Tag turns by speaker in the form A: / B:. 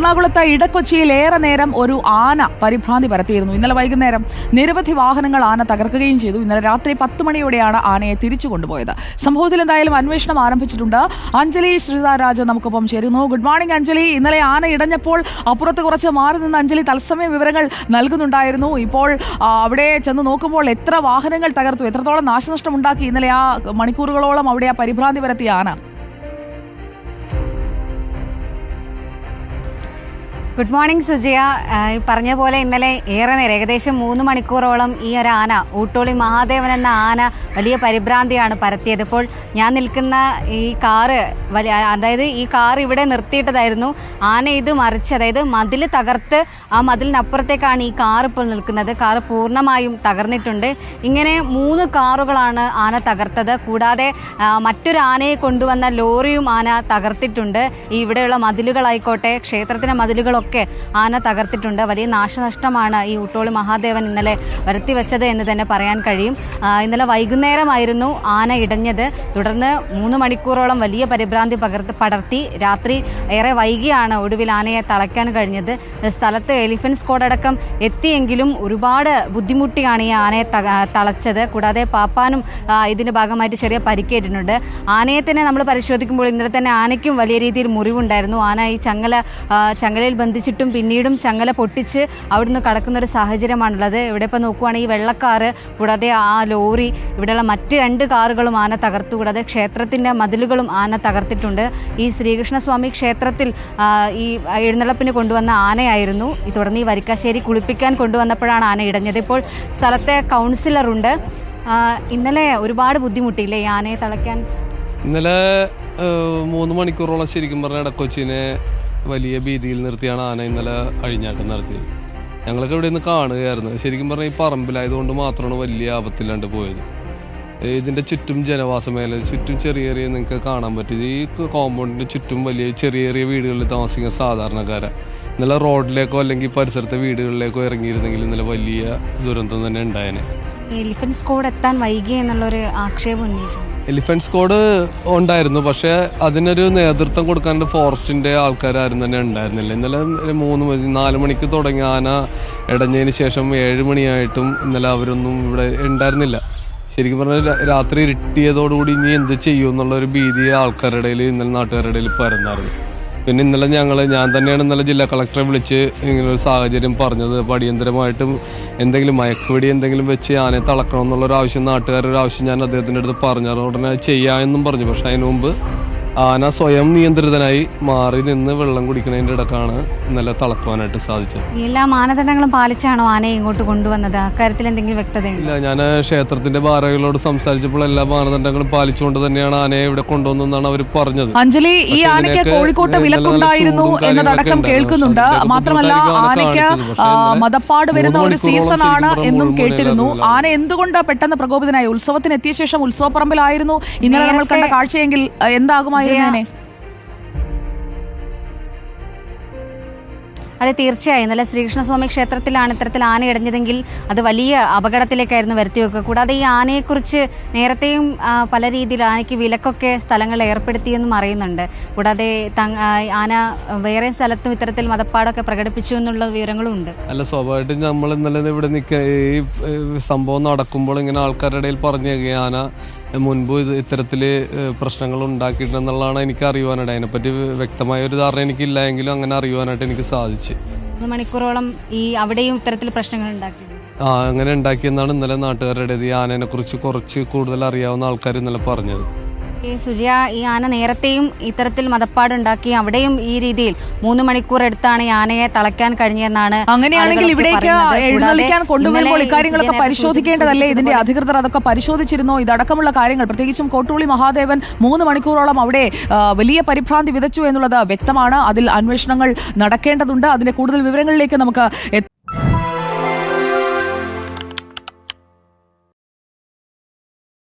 A: എറണാകുളത്ത് ഇടക്കൊച്ചിയിൽ ഏറെ നേരം ഒരു ആന പരിഭ്രാന്തി പരത്തിയിരുന്നു. ഇന്നലെ വൈകുന്നേരം നിരവധി വാഹനങ്ങൾ ആന തകർക്കുകയും ചെയ്തു. ഇന്നലെ രാത്രി പത്ത് മണിയോടെയാണ് ആനയെ തിരിച്ചു കൊണ്ടുപോയത്. സംഭവത്തിൽ എന്തായാലും അന്വേഷണം ആരംഭിച്ചിട്ടുണ്ട്. അഞ്ജലി ശ്രീതാരാജ് നമുക്കൊപ്പം ചേരുന്നു. Good morning Anjali. ഇന്നലെ ആന ഇടഞ്ഞപ്പോൾ അപ്പുറത്ത് കുറച്ച് മാറി നിന്ന് അഞ്ജലി തത്സമയ വിവരങ്ങൾ നൽകുന്നുണ്ടായിരുന്നു. ഇപ്പോൾ അവിടെ ചെന്ന് നോക്കുമ്പോൾ എത്ര വാഹനങ്ങൾ തകർത്തു എത്രത്തോളം നാശനഷ്ടം ഉണ്ടാക്കി ഇന്നലെ ആ മണിക്കൂറുകളോളം അവിടെ ആ പരിഭ്രാന്തി പരത്തിയ ആന?
B: Good morning Sujiya. പറഞ്ഞ പോലെ ഇന്നലെ ഏറെ നേരം ഏകദേശം മൂന്ന് മണിക്കൂറോളം ഈ ഒരു ആന ഊട്ടോളി മഹാദേവൻ എന്ന ആന വലിയ പരിഭ്രാന്തിയാണ് പരത്തിയത്. ഇപ്പോൾ ഞാൻ നിൽക്കുന്ന ഈ കാറ് വലിയ അതായത് ഈ കാർ ഇവിടെ നിർത്തിയിട്ടതായിരുന്നു. ആന ഇത് മറിച്ച് അതായത് മതിൽ തകർത്ത് ആ മതിലിനപ്പുറത്തേക്കാണ് ഈ കാർ ഇപ്പോൾ നിൽക്കുന്നത്. കാർ പൂർണമായും തകർന്നിട്ടുണ്ട്. ഇങ്ങനെ മൂന്ന് കാറുകളാണ് ആന തകർത്തത്. കൂടാതെ മറ്റൊരു ആനയെ കൊണ്ടുവന്ന ലോറിയും ആന തകർത്തിട്ടുണ്ട്. ഈ ഇവിടെയുള്ള മതിലുകളായിക്കോട്ടെ ക്ഷേത്രത്തിന്റെ മതിലുകളൊക്കെ ആന തകർത്തിട്ടുണ്ട്. വലിയ നാശനഷ്ടമാണ് ഈ ഉട്ടോളി മഹാദേവൻ ഇന്നലെ വരുത്തി വെച്ചത് എന്ന് തന്നെ പറയാൻ കഴിയും. ഇന്നലെ വൈകുന്നേരമായിരുന്നു ആന ഇടഞ്ഞത്. തുടർന്ന് മൂന്ന് മണിക്കൂറോളം വലിയ പരിഭ്രാന്തി പകർത്ത് പടർത്തി രാത്രി ഏറെ വൈകിയാണ് ഒടുവിൽ ആനയെ തളയ്ക്കാൻ കഴിഞ്ഞത്. സ്ഥലത്ത് എലിഫന്റ് സ്ക്വാഡ് അടക്കം എത്തിയെങ്കിലും ഒരുപാട് ബുദ്ധിമുട്ടിയാണ് ഈ ആനയെ തളച്ചത്. കൂടാതെ പാപ്പാനും ഇതിന്റെ ഭാഗമായിട്ട് ചെറിയ പരിക്കേറ്റിട്ടുണ്ട്. ആനയെ തന്നെ നമ്മൾ പരിശോധിക്കുമ്പോൾ ഇന്നലെ തന്നെ ആനയ്ക്കും വലിയ രീതിയിൽ മുറിവുണ്ടായിരുന്നു. ആന ഈ ചങ്ങല ചങ്ങലയിൽ ബന്ധിച്ചിട്ടും പിന്നീടും ചങ്ങല പൊട്ടിച്ച് അവിടുന്ന് കടക്കുന്ന ഒരു സാഹചര്യമാണുള്ളത്. ഇവിടെ ഇപ്പോൾ നോക്കുവാണെങ്കിൽ വെള്ളക്കാറ് കൂടാതെ ആ ലോറി ഇവിടെയുള്ള മറ്റ് രണ്ട് കാറുകളും ആന തകർത്തു. കൂടാതെ ക്ഷേത്രത്തിന്റെ മതിലുകളും ആന തകർത്തിട്ടുണ്ട്. ഈ ശ്രീകൃഷ്ണസ്വാമി ക്ഷേത്രത്തിൽ ഈ എഴുന്നള്ളപ്പിന് കൊണ്ടുവന്ന ആനയായിരുന്നു. തുടർന്ന് ഈ വരിക്കാശ്ശേരി കുളിപ്പിക്കാൻ കൊണ്ടുവന്നപ്പോഴാണ് ആന ഇടഞ്ഞത്. ഇപ്പോൾ സ്ഥലത്തെ കൗൺസിലറുണ്ട്. ഇന്നലെ ഒരുപാട് ബുദ്ധിമുട്ടിയില്ലേ ഈ ആനയെ തളയ്ക്കാൻ?
C: ഇന്നലെ മൂന്ന് മണിക്കൂറോളം ശരിക്കും പറഞ്ഞ ഇടക്കൊച്ചിനെ വലിയ ഭീതിയിൽ നിർത്തിയാണ് ആന ഇന്നലെ അഴിഞ്ഞാട്ടം നടത്തിയത്. ഞങ്ങളൊക്കെ ഇവിടെ നിന്ന് കാണുകയായിരുന്നു. ശരിക്കും പറഞ്ഞാൽ ഈ പറമ്പിലായതുകൊണ്ട് മാത്രമാണ് വലിയ ആപത്തില്ലാണ്ട് പോയത്. ഇതിന്റെ ചുറ്റും ജനവാസ മേഖല ചുറ്റും ചെറിയ ചെറിയ നിങ്ങൾക്ക് കാണാൻ പറ്റും. ഈ കോമ്പൗണ്ടിന്റെ ചുറ്റും വലിയ ചെറിയ ചെറിയ വീടുകളിൽ താമസിക്കുന്ന സാധാരണക്കാരാണ് ഇന്നലെ റോഡിലേക്കോ അല്ലെങ്കിൽ പരിസരത്തെ വീടുകളിലേക്കോ ഇറങ്ങിയിരുന്നെങ്കിൽ ഇന്നലെ വലിയ ദുരന്തം തന്നെ ഉണ്ടായേനെ.
B: എലിഫന്റ് സ്കോഡ് എത്താൻ വൈകി എന്നുള്ളൊരു ആക്ഷേപം ഉന്നയിക്കുന്നു.
C: എലിഫന്റ് സ്ക്വാഡ് ഉണ്ടായിരുന്നു പക്ഷേ അതിനൊരു നേതൃത്വം കൊടുക്കാൻ ഫോറസ്റ്റിന്റെ ആൾക്കാരും തന്നെ ഉണ്ടായിരുന്നില്ല. ഇന്നലെ മൂന്ന് മണി നാല് മണിക്ക് തുടങ്ങിയ ആന ഇടഞ്ഞതിന് ശേഷം ഏഴ് മണിയായിട്ടും ഇന്നലെ അവരൊന്നും ഇവിടെ ഉണ്ടായിരുന്നില്ല. ശരിക്കും പറഞ്ഞാൽ രാത്രി ഇരുട്ടിയതോടുകൂടി ഇനി എന്ത് ചെയ്യും എന്നുള്ള ഒരു ഭീതി ആൾക്കാരുടെ ഇടയിൽ ഇന്നലെ നാട്ടുകാരുടെ ഇടയിൽ പരന്നായിരുന്നു. പിന്നെ ഇന്നലെ ഞങ്ങൾ ഞാൻ തന്നെയാണ് ഇന്നലെ ജില്ലാ കളക്ടറെ വിളിച്ച് ഇങ്ങനൊരു സാഹചര്യം പറഞ്ഞത്. അപ്പോൾ അടിയന്തരമായിട്ടും എന്തെങ്കിലും മയക്കുപിടി എന്തെങ്കിലും വെച്ച് ആനയെ തളക്കണം എന്നുള്ളൊരു ആവശ്യം നാട്ടുകാരൊരു ആവശ്യം ഞാൻ അദ്ദേഹത്തിന്റെ അടുത്ത് പറഞ്ഞു അത് ഉടനെ ചെയ്യാമെന്നും പറഞ്ഞു. പക്ഷേ അതിനു മുമ്പ് ആന സ്വയം നിയന്ത്രിതനായി മാറി നിന്ന് വെള്ളം കുടിക്കുന്നതിന്റെ ഇടക്കാണ് ഇന്നലെ തളക്കുവാനായിട്ട് സാധിച്ചത്.
B: എല്ലാ മാനദണ്ഡങ്ങളും പാലിച്ചാണോ ആനയെ ഇങ്ങോട്ട് കൊണ്ടുവന്നത്? അക്കാര്യത്തിൽ എന്തെങ്കിലും വ്യക്തതയുണ്ട്?
C: ഇല്ല ഞാൻ ക്ഷേത്രത്തിന്റെ ഭാരകളോട് സംസാരിച്ചപ്പോൾ എല്ലാ മാനദണ്ഡങ്ങളും പാലിച്ചുകൊണ്ട് തന്നെയാണ് ആനയെ ഇവിടെ കൊണ്ടുവന്നതെന്നാണ് അവർ പറഞ്ഞത്.
A: അഞ്ജലി ഈ ആനയ്ക്ക് കോഴിക്കോട്ട്
C: നല്ല നല്ല
A: വിലക്കുണ്ടായിരുന്നു എന്നതടക്കം കേൾക്കുന്നുണ്ട്. മാത്രമല്ല ആനയ്ക്ക് മതപ്പാട് വരുന്ന ഒരു സീസൺ
C: ആണ്
A: എന്നും കേട്ടിരുന്നു. ആന എന്തുകൊണ്ട് പെട്ടെന്ന് പ്രകോപിതനായി? ഉത്സവത്തിന് എത്തിയ ശേഷം ഉത്സവപ്പറമ്പിലായിരുന്നു. ഇന്നലെ നമ്മൾ കണ്ട കാഴ്ചയെങ്കിൽ കാഴ്ചയെങ്കിൽ എന്താകുമായിരുന്നേനെ
B: അതെ തീർച്ചയായും. നല്ല ശ്രീകൃഷ്ണസ്വാമി ക്ഷേത്രത്തിലാണ് ഇത്തരത്തിൽ ആന ഇടഞ്ഞതെങ്കിൽ അത് വലിയ അപകടത്തിലേക്കായിരുന്നു വരുത്തി വെക്കുക കൂടാതെ ഈ ആനയെക്കുറിച്ച് നേരത്തെയും പല രീതിയിൽ ആനയ്ക്ക് വിലക്കൊക്കെ സ്ഥലങ്ങൾ ഏർപ്പെടുത്തിയെന്നും അറിയുന്നുണ്ട്. കൂടാതെ ആന വേറെ സ്ഥലത്തും ഇത്തരത്തിൽ മതപ്പാടൊക്കെ പ്രകടിപ്പിച്ചു എന്നുള്ള വിവരങ്ങളും ഉണ്ട്
C: അല്ല സ്വാഭാവികമായിട്ടും നമ്മൾ ഇന്നലെ ഇവിടെ നിൽക്കുക ഈ സംഭവം നടക്കുമ്പോൾ ഇങ്ങനെ ആൾക്കാരുടെ ഇടയിൽ പറഞ്ഞു ആന മുൻപ് ഇത് ഇത്തരത്തിൽ പ്രശ്നങ്ങൾ ഉണ്ടാക്കിയിട്ടുണ്ടെന്നുള്ളതാണ് എനിക്ക് അറിയുവാനായിട്ട് അതിനെപ്പറ്റി വ്യക്തമായ ഒരു ധാരണ എനിക്കില്ല എങ്കിലും അങ്ങനെ അറിയുവാനായിട്ട് എനിക്ക് സാധിച്ചു.
B: മണിക്കൂറോളം ഈ അവിടെയും ഇത്തരത്തിൽ പ്രശ്നങ്ങൾ ഉണ്ടാക്കി.
C: ആ അങ്ങനെ ഉണ്ടാക്കിയെന്നാണ് ഇന്നലെ നാട്ടുകാരുടെ ഈ ആനയെ കുറിച്ച് കുറച്ച് കൂടുതൽ അറിയാവുന്ന ആൾക്കാർ ഇന്നലെ പറഞ്ഞത്.
B: ഈ സുജിയ ഈ ആന നേരത്തെയും ഇത്തരത്തിൽ മതപ്പാടുണ്ടാക്കി അവിടെയും ഈ രീതിയിൽ മൂന്ന് മണിക്കൂർ എടുത്താണ് ഈ ആനയെ തളയ്ക്കാൻ കഴിഞ്ഞതെന്നാണ്
A: അങ്ങനെയാണെങ്കിൽ ഇവിടേക്ക്. എഴുന്നള്ളിക്കാൻ കൊണ്ടുവരുമ്പോൾ ഇക്കാര്യങ്ങളൊക്കെ പരിശോധിക്കേണ്ടതല്ലേ? ഇതിന്റെ അധികൃതർ അതൊക്കെ പരിശോധിച്ചിരുന്നോ. ഇതടക്കമുള്ള കാര്യങ്ങൾ. പ്രത്യേകിച്ചും കോട്ടൂളി മഹാദേവൻ മൂന്ന് മണിക്കൂറോളം അവിടെ വലിയ പരിഭ്രാന്തി വിതച്ചു എന്നുള്ളത് വ്യക്തമാണ്. അതിൽ അന്വേഷണങ്ങൾ നടക്കേണ്ടതുണ്ട്. അതിന്റെ കൂടുതൽ വിവരങ്ങളിലേക്ക് നമുക്ക് എത്താം.